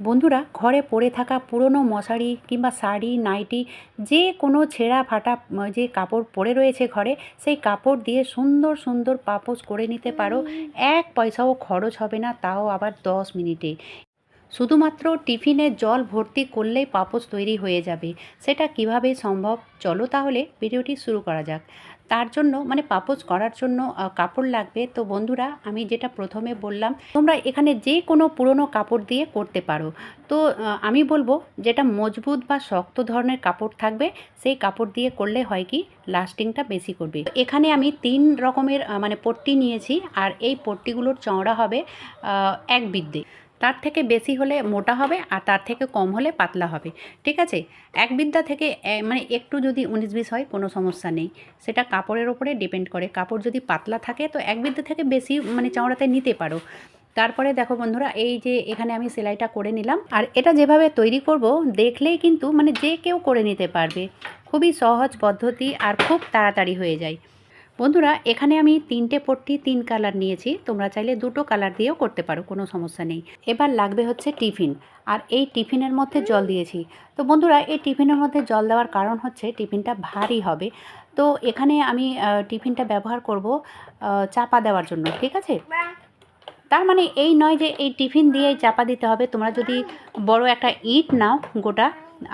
বন্ধুরা, ঘরে পড়ে থাকা পুরনো মশারি কিংবা শাড়ি, নাইটি, যে কোনো ছেঁড়া ফাটা যে কাপড় পরে রয়েছে ঘরে, সেই কাপড় দিয়ে সুন্দর সুন্দর পাপোশ করে নিতে পারো। এক পয়সাও খরচ হবে না, তাও আবার দশ মিনিটে। শুধুমাত্র টিফিনে জল ভর্তি করলেই পাপোশ তৈরি হয়ে যাবে। সেটা কীভাবে সম্ভব? চলো তাহলে ভিডিওটি শুরু করা যাক। তার জন্য মানে পাপোশ করার জন্য কাপড় লাগবে। তো বন্ধুরা, আমি যেটা প্রথমে বললাম, তোমরা এখানে যে কোনো পুরনো কাপড় দিয়ে করতে পারো। তো আমি বলব, যেটা মজবুত বা শক্ত ধরনের কাপড় থাকবে, সেই কাপড় দিয়ে করলে হয় কি লাস্টিংটা বেশি করবে। এখানে আমি তিন রকমের মানে পট্টি নিয়েছি, আর এই পট্টিগুলোর চওড়া হবে এক বিদ্যে। তার থেকে বেশি হলে মোটা হবে আর তার থেকে কম হলে পাতলা হবে, ঠিক আছে? এক বিদ্যা থেকে মানে একটু যদি উনিশ বিশ হয়, কোনো সমস্যা নেই। সেটা কাপড়ের ওপরে ডিপেন্ড করে। কাপড় যদি পাতলা থাকে, তো এক বিদ্যা থেকে বেশি মানে চওড়াতে নিতে পারো। তারপরে দেখো বন্ধুরা, এই যে এখানে আমি সেলাইটা করে নিলাম। আর এটা যেভাবে তৈরি করব, দেখলেই কিন্তু মানে যে কেউ করে নিতে পারবে। খুবই সহজ পদ্ধতি আর খুব তাড়াতাড়ি হয়ে যায়। বন্ধুরা, এখানে আমি তিনটে পট্টি, তিন কালার নিয়েছি। তোমরা চাইলে দুটো কালার দিয়েও করতে পারো, কোনো সমস্যা নেই। এবার লাগবে হচ্ছে টিফিন। আর এই টিফিনের মধ্যে জল দিয়েছি। তো বন্ধুরা, এই টিফিনের মধ্যে জল দেওয়ার কারণ হচ্ছে টিফিনটা ভারী হবে। তো এখানে আমি টিফিনটা ব্যবহার করব চাপা দেওয়ার জন্য, ঠিক আছে? তার মানে এই নয় যে এই টিফিন দিয়ে চাপা দিতে হবে। তোমরা যদি বড় একটা ইট নাও গোটা,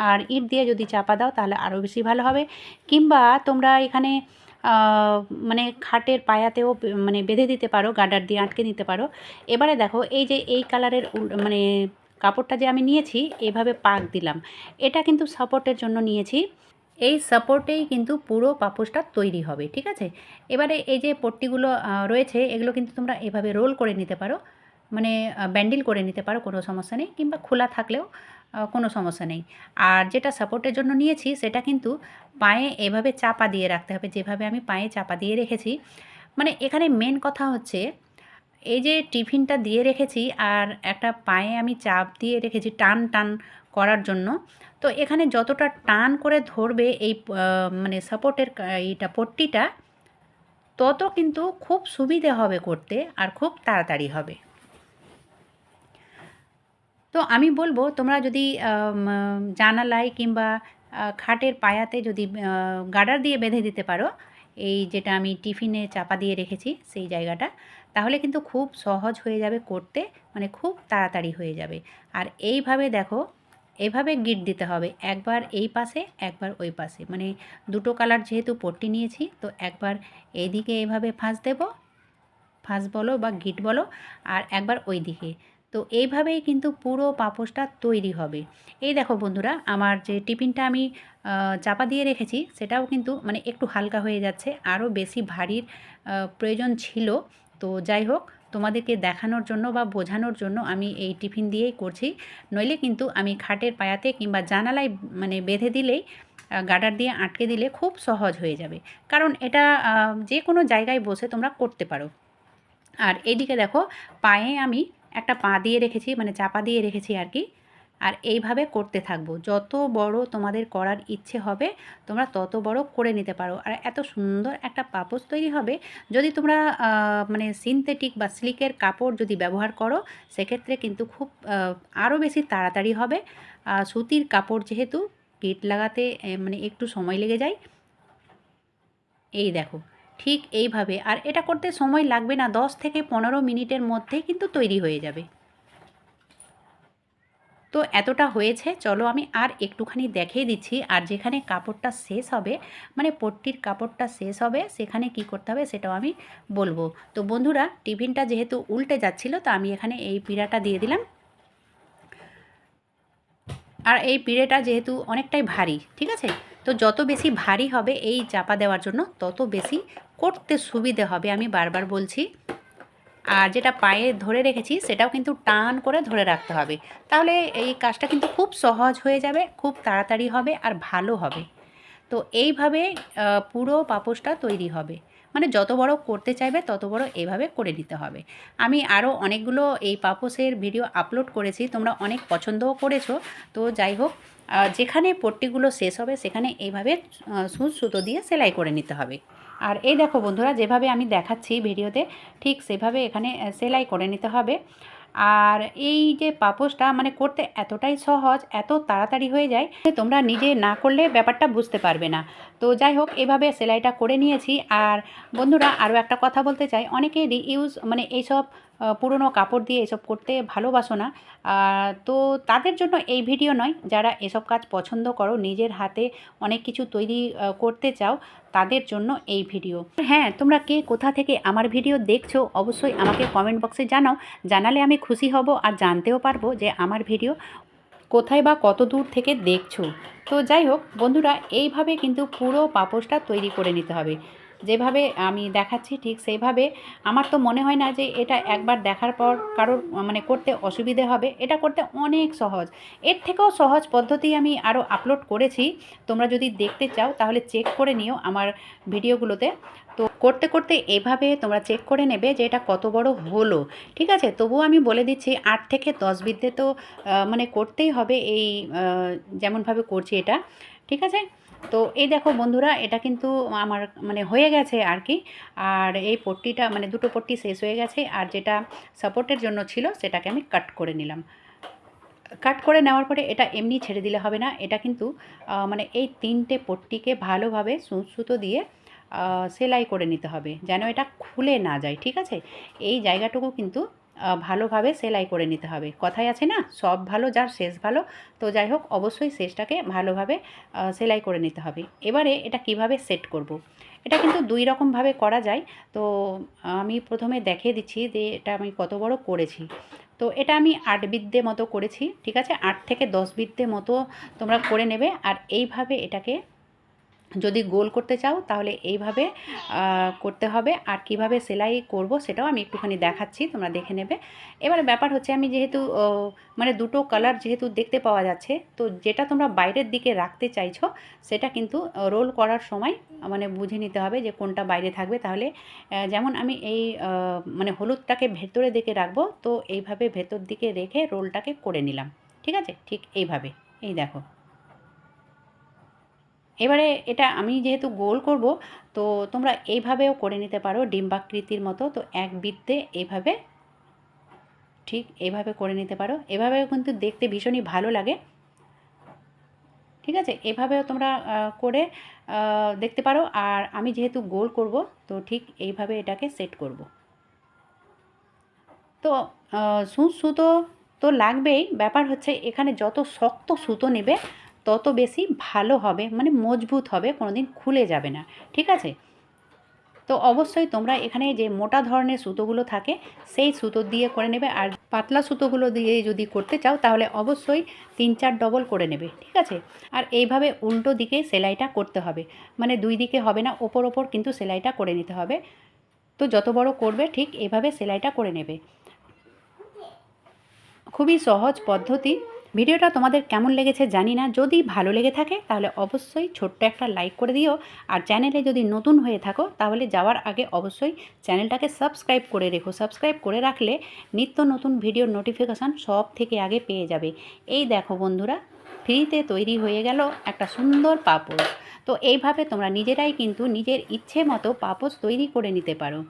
আর ইট দিয়ে যদি চাপা দাও, তাহলে আরও বেশি ভালো হবে। কিংবা তোমরা এখানে মানে খাটের পায়াতেও মানে বেঁধে দিতে পারো গার্ডার দিয়ে আটকে দিতে পারো। এবারে দেখো, এই যে এই কালারের মানে কাপড়টা যে আমি নিয়েছি, এভাবে পাক দিলাম। এটা কিন্তু সাপোর্টের জন্য নিয়েছি। এই সাপোর্টেই কিন্তু পুরো পাপোশটা তৈরি হবে, ঠিক আছে? এবারে এই যে পট্টিগুলো রয়েছে, এগুলো কিন্তু তোমরা এভাবে রোল করে নিতে পারো। মানে ব্যান্ডেল করে নিতে পারো, কোনো সমস্যা নেই, কিংবা খোলা থাকলেও কোনো সমস্যা নেই। আর যেটা সাপোর্টের জন্য নিয়েছি, সেটা কিন্তু পায়ে এভাবে চাপা দিয়ে রাখতে হবে, যেভাবে আমি পায়ে চাপা দিয়ে রেখেছি। মানে এখানে মেন কথা হচ্ছে, এই যে টিফিনটা দিয়ে রেখেছি, আর একটা পায়ে আমি চাপ দিয়ে রেখেছি টান টান করার জন্য, তো এখানে যতটা টান করে ধরবে এই মানে সাপোর্টের এইটা, পট্টিটা, তত কিন্তু খুব সুবিধে হবে করতে, আর খুব তাড়াতাড়ি হবে। তো আমি বলব, তোমরা যদি জানালায় কিংবা খাটের পায়াতে যদি গার্ডার দিয়ে বেঁধে দিতে পারো, এই যেটা আমি টিফিনে চাপা দিয়ে রেখেছি, সেই জায়গাটা, তাহলে কিন্তু খুব সহজ হয়ে যাবে করতে মানে খুব তাড়াতাড়ি হয়ে যাবে। আর এইভাবে দেখো, এভাবে গিট দিতে হবে, একবার এই পাশে, একবার ওই পাশে। মানে দুটো কালার যেহেতু পট্টি নিয়েছি, তো একবার এইদিকে এভাবে ফাঁস দেব, ফাঁস বলো বা গিট বলো, আর একবার ওই দিকে তো এইভাবেই কিন্তু পুরো পাপোশটা তৈরি হবে। এই দেখো বন্ধুরা, আমার যে টিফিনটা আমি চাপা দিয়ে রেখেছি, সেটাও কিন্তু মানে একটু হালকা হয়ে যাচ্ছে, আরও বেশি ভারীর প্রয়োজন ছিল। তো যাই হোক, তোমাদেরকে দেখানোর জন্য বা বোঝানোর জন্য আমি এই টিফিন দিয়েই করছি। নইলে কিন্তু আমি খাটের পায়াতে কিংবা জানালায় মানে বেঁধে দিলেই গার্ডার দিয়ে আটকে দিলে খুব সহজ হয়ে যাবে। কারণ এটা যে কোনো জায়গায় বসে তোমরা করতে পারো। আর এইদিকে দেখো, পায়ে আমি একটা পা দিয়ে রেখেছি মানে চাপা দিয়ে রেখেছি আর কি। আর এইভাবে করতে থাকব। যত বড় তোমাদের করার ইচ্ছে হবে, তোমরা তত বড় করে নিতে পারো। আর এত সুন্দর একটা পাপোশ তৈরি হবে, যদি তোমরা মানে সিনথেটিক বা সিল্কের কাপড় যদি ব্যবহার করো, সেক্ষেত্রে কিন্তু খুব আরও বেশি তাড়াতাড়ি হবে। সুতির কাপড় যেহেতু, গিট লাগাতে মানে একটু সময় লেগে যায়। এই দেখো। ঠিক এইভাবে। আর এটা করতে সময় লাগবে না, দশ থেকে পনেরো মিনিটের মধ্যে কিন্তু তৈরি হয়ে যাবে। তো এতটা হয়েছে, চলো আমি আর একটুখানি দেখিয়ে দিচ্ছি। আর যেখানে কাপড়টা শেষ হবে মানে পট্টির কাপড়টা শেষ হবে, সেখানে কি করতে হবে সেটাও আমি বলব। তো বন্ধুরা, টিফিনটা যেহেতু উল্টে যাচ্ছিল, তো আমি এখানে এই পিড়াটা দিয়ে দিলাম। আর এই পিড়েটা যেহেতু অনেকটাই ভারী, ঠিক আছে? তো যত বেশি ভারী হবে এই চাপা দেওয়ার জন্য তত বেশি করতে সুবিধে হবে, আমি বারবার বলছি। আর যেটা পায়ে ধরে রেখেছি সেটাও কিন্তু টান করে ধরে রাখতে হবে। তাহলে এই কাজটা কিন্তু খুব সহজ হয়ে যাবে, খুব তাড়াতাড়ি হবে আর ভালো হবে। তো এইভাবে পুরো পাপোশটা তৈরি হবে। মানে যত বড় করতে চাইবে, তত বড় এভাবে করে নিতে হবে। আমি আরও অনেকগুলো এই পাপোসের ভিডিও আপলোড করেছি, তোমরা অনেক পছন্দও করেছ। তো যাই হোক যেখানে পট্টিগুলো শেষ হবে, সেখানে এইভাবে সুচ সুতো দিয়ে সেলাই করে নিতে হবে। আর এই দেখো বন্ধুরা, যেভাবে আমি দেখাচ্ছি ভিডিওতে, ঠিক সেভাবে এখানে সেলাই করে নিতে হবে। আর এই যে পাপোসটা মানে করতে এতটাই সহজ, এত তাড়াতাড়ি হয়ে যায় তোমরা নিজে না করলে ব্যাপারটা বুঝতে পারবে না। তো যাই হোক, এভাবে সেলাইটা করে নিয়েছি। আর বন্ধুরা, আরও একটা কথা বলতে চাই। অনেকে রিইউজ মানে এইসব পুরনো কাপড় দিয়ে এসব করতে ভালোবাসো না। তো তাদের জন্য এই ভিডিও নয়, যারা এসব কাজ পছন্দ করো, নিজের হাতে অনেক কিছু তৈরি করতে চাও, তাদের জন্য এই ভিডিও। হ্যাঁ তোমরা কে কোথা থেকে আমার ভিডিও দেখছ, অবশ্যই আমাকে কমেন্ট বক্সে জানাও। জানালে আমি খুশি হব আর জানতেও পারব যে আমার ভিডিও কোথায় বা কত দূর থেকে দেখছ। তো যাই হোক, বন্ধুরা, এইভাবে কিন্তু পুরো পাপোশটা তৈরি করে নিতে হবে। যেভাবে আমি দেখাচ্ছি ঠিক সেইভাবে আমার তো মনে হয় না যে এটা একবার দেখার পর কারোর মানে করতে অসুবিধে হবে। এটা করতে অনেক সহজ। এর থেকেও সহজ পদ্ধতি আমি আরও আপলোড করেছি। তোমরা যদি দেখতে চাও তাহলে চেক করে নিও আমার ভিডিওগুলোতে। তো করতে করতে এভাবে তোমরা চেক করে নেবে যে এটা কত বড় হলো। ঠিক আছে? তবুও আমি বলে দিচ্ছি, আট থেকে দশ বিদ্যে তো মানে করতেই হবে এই যেমনভাবে করছি এটা। ঠিক আছে? তো এই দেখো বন্ধুরা, এটা কিন্তু আমার মানে হয়ে গেছে আর কি। আর এই পট্টিটা মানে দুটো পট্টি শেষ হয়ে গেছে, আর যেটা সাপোর্টের জন্য ছিল সেটাকে আমি কাট করে নিলাম। কাট করে নেওয়ার পরে এটা এমনি ছেড়ে দিলে হবে না। এটা কিন্তু মানে এই তিনটে পট্টিকে ভালোভাবে সুতো দিয়ে সেলাই করে নিতে হবে, যেন এটা খুলে না যায়, ঠিক আছে? এই জায়গাটুকু কিন্তু ভালোভাবে সেলাই করে নিতে হবে। কথায় আছে না, সব ভালো, যার শেষ ভালো। তো যাই হোক, অবশ্যই শেষটাকে ভালোভাবে সেলাই করে নিতে হবে। এবারে এটা কীভাবে সেট করব। এটা কিন্তু দুই রকমভাবে করা যায়। তো আমি প্রথমে দেখিয়ে দিচ্ছি যে এটা আমি কত বড় করেছি। তো এটা আমি আট বিদ্যে মতো করেছি, ঠিক আছে? আট থেকে দশ বিদ্যে মতো তোমরা করে নেবে। আর এইভাবে এটাকে যদি গোল করতে চাও, তাহলে এইভাবে করতে হবে। আর কীভাবে সেলাই করব সেটাও আমি একটুখানি দেখাচ্ছি, তোমরা দেখে নেবে। এবার ব্যাপার হচ্ছে আমি যেহেতু মানে দুটো কালার যেহেতু দেখতে পাওয়া যাচ্ছে, তো যেটা তোমরা বাইরের দিকে রাখতে চাইছো, সেটা কিন্তু রোল করার সময় মানে বুঝে নিতে হবে যে কোনটা বাইরে থাকবে। তাহলে যেমন আমি এই মানে হলুদটাকে ভেতরে দিকে রাখব, তো এইভাবে ভেতর দিকে রেখে রোলটাকে করে নিলাম। ঠিক আছে? ঠিক এইভাবে। এই দেখো। এবারে এটা আমি যেহেতু গোল করব, তো তোমরা এইভাবেও করে নিতে পারো ডিম্বাকৃতির মতো, তো এক বৃত্তে এইভাবে ঠিক এইভাবে করে নিতে পারো। এভাবেও কিন্তু দেখতে ভীষণই ভালো লাগে। ঠিক আছে? এভাবেও তোমরা করে দেখতে পারো। আর আমি যেহেতু গোল করব, তো ঠিক এইভাবে এটাকে সেট করব। তো সুতো তো লাগবেই। ব্যাপার হচ্ছে এখানে যত শক্ত সুতো নেবে তত বেশি ভালো হবে মানে মজবুত হবে কোনো দিন খুলে যাবে না। ঠিক আছে? তো অবশ্যই তোমরা এখানে যে মোটা ধরনের সুতোগুলো থাকে, সেই সুতো দিয়ে করে নেবে। আর পাতলা সুতোগুলো দিয়ে যদি করতে চাও, তাহলে অবশ্যই তিন চার ডবল করে নেবে। ঠিক আছে? আর এইভাবে উল্টো দিকে সেলাইটা করতে হবে। মানে দুই দিকে হবে না, ওপর ওপর কিন্তু সেলাইটা করে নিতে হবে। তো যত বড় করবে, ঠিক এভাবে সেলাইটা করে নেবে। খুবই সহজ পদ্ধতি। ভিডিওটা তোমাদের কেমন লেগেছে জানি না। যদি ভালো লেগে থাকে, তাহলে অবশ্যই ছোট্ট একটা লাইক করে দিও। আর চ্যানেলে যদি নতুন হয়ে থাকো, তাহলে যাওয়ার আগে অবশ্যই চ্যানেলটাকে সাবস্ক্রাইব করে রেখো। সাবস্ক্রাইব করে রাখলে নিত্য নতুন ভিডিওর নোটিফিকেশান সব থেকে আগে পেয়ে যাবে। এই দেখো বন্ধুরা, ফ্রিতে তৈরি হয়ে গেল একটা সুন্দর পাপড় তো এইভাবে তোমরা নিজেরাই কিন্তু নিজের ইচ্ছে মতো পাপোশ তৈরি করে নিতে পারো।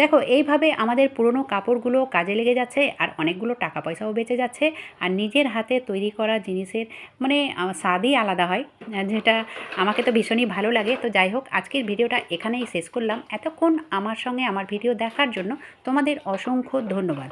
দেখো, এইভাবে আমাদের পুরনো কাপড়গুলো কাজে লেগে যাচ্ছে আর অনেকগুলো টাকা পয়সাও বেঁচে যাচ্ছে আর নিজের হাতে তৈরি করা জিনিসের মানে স্বাদই আলাদা হয় যেটা আমাকে তো ভীষণই ভালো লাগে। তো যাই হোক, আজকের ভিডিওটা এখানেই শেষ করলাম। এতক্ষণ আমার সঙ্গে আমার ভিডিও দেখার জন্য তোমাদের অসংখ্য ধন্যবাদ।